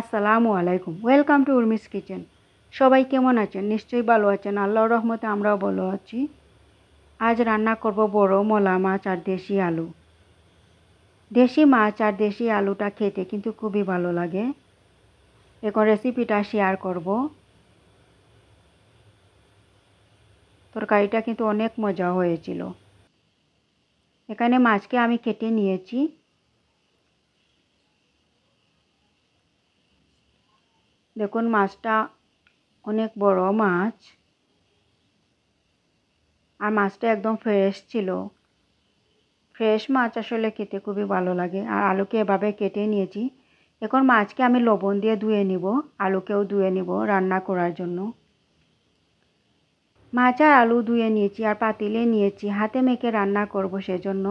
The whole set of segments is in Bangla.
আসসালামু আলাইকুম। ওয়েলকাম টু উর্মিস কিচেন সবাই কেমন আছেন? নিশ্চয়ই ভালো আছেন। আল্লাহর রহমতে আমরাও ভালো আছি। আজ রান্না করব বড় মলা মাছ আর দেশি আলু। দেশি মাছ আর দেশি আলুটা খেতে কিন্তু খুবই ভালো লাগে। এখন রেসিপিটা শেয়ার করব। তরকারিটা কিন্তু অনেক মজা হয়েছিল। এখানে মাছকে আমি কেটে নিয়েছি। দেখুন, মাছটা অনেক বড় মাছ। আর মাছটা একদম ফ্রেশ ছিল। ফ্রেশ মাছ আসলে খেতে খুবই ভালো লাগে। আর আলুকে এভাবে কেটে নিয়েছি। এখন মাছকে আমি লবণ দিয়ে ধুয়ে নিব। আলুকেও ধুয়ে নিব রান্না করার জন্য। মাছ আর আলু ধুয়ে নিয়েছি আর পাতিলে নিয়েছি। হাতে মেখে রান্না করব সেজন্য।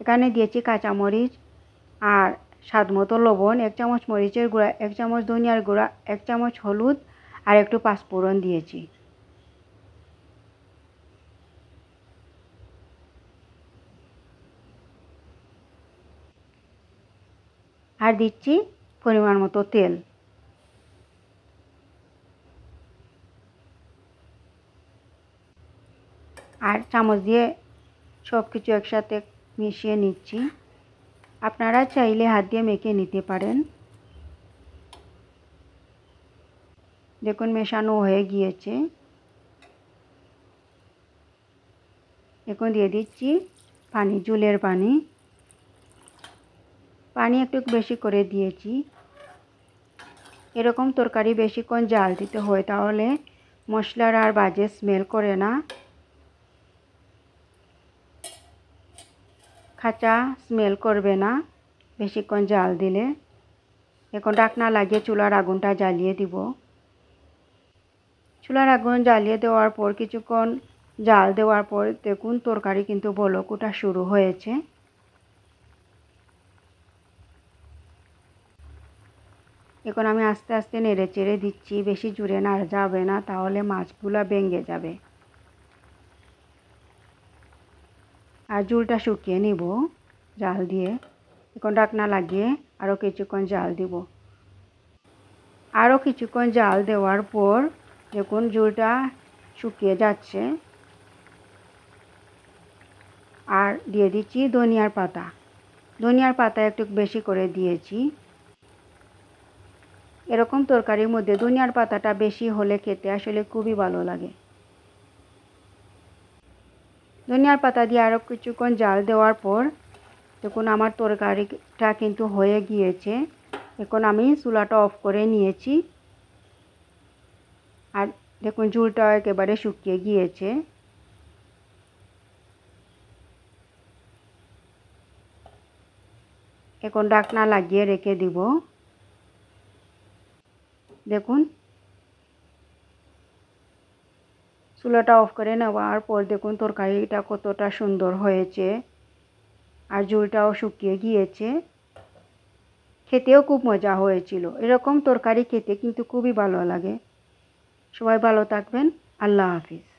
এখানে দিয়েছি কাঁচামরিচ আর স্বাদ মতো লবণ, এক চামচ মরিচের গুঁড়া, এক চামচ ধনিয়ার গুঁড়া, এক চামচ হলুদ আর একটু পাঁচফোড়ন দিয়েছি। আর দিচ্ছি পরিমাণ মতো তেল। আর চামচ দিয়ে সব কিছু একসাথে মিশিয়ে নিচ্ছি। আপনারা চাইলে হাত দিয়ে মেখে নিতে পারেন। দেখুন, মেশানো হয়ে গিয়েছে। এখন দিয়ে দিচ্ছি পানি জুলের পানি। পানি একটু বেশি করে দিয়েছি। এরকম তরকারি বেশিক্ষণ জাল দিতে হয়, তাহলে মশলার আর বাজে স্মেল করে না। খাঁচা স্মেল করবে না। বেশিক্ষণ জাল দিলে। এখন ডাকনা লাগিয়ে চুলার আগুনটা জ্বালিয়ে দিব। চুলার আগুন জ্বালিয়ে দেওয়ার পর কিছুক্ষণ জাল দেওয়ার পর দেখুন তরকারি কিন্তু বলক ওঠা শুরু হয়েছে। এখন আমি আস্তে আস্তে নেড়ে চেড়ে দিচ্ছি। বেশি জুড়ে না যাবে না, তাহলে মাছগুলো ভেঙে যাবে। আর জুলটা শুকিয়ে নিব জাল দিয়ে। এখন ডাকনা লাগিয়ে আরও কিছুক্ষণ জাল দিব। আরও কিছুক্ষণ জাল দেওয়ার পর দেখুন জুলটা শুকিয়ে যাচ্ছে। আর দিয়ে দিচ্ছি ধনিয়ার পাতা। ধনিয়ার পাতা একটু বেশি করে দিয়েছি। এরকম তরকারির মধ্যে ধনিয়ার পাতাটা বেশি হলে খেতে আসলে খুবই ভালো লাগে। ধনিয়ার পাতা দিয়ে আরও কিছুক্ষণ জাল দেওয়ার পর দেখুন আমার তরকারিটা কিন্তু হয়ে গিয়েছে। এখন আমি চুলাটা অফ করে নিয়েছি। আর দেখুন ঝুলটা একেবারে শুকিয়ে গিয়েছে। এখন ডাকনা লাগিয়ে রেখে দিব। দেখুন চুলাটা অফ করে নেওয়ার পর দেখুন তরকারিটা কতটা সুন্দর হয়েছে। আর ঝুলটাও শুকিয়ে গিয়েছে। খেতেও খুব মজা হয়েছিল। এরকম তরকারি খেতে কিন্তু খুবই ভালো লাগে। সবাই ভালো থাকবেন। আল্লাহ হাফিজ।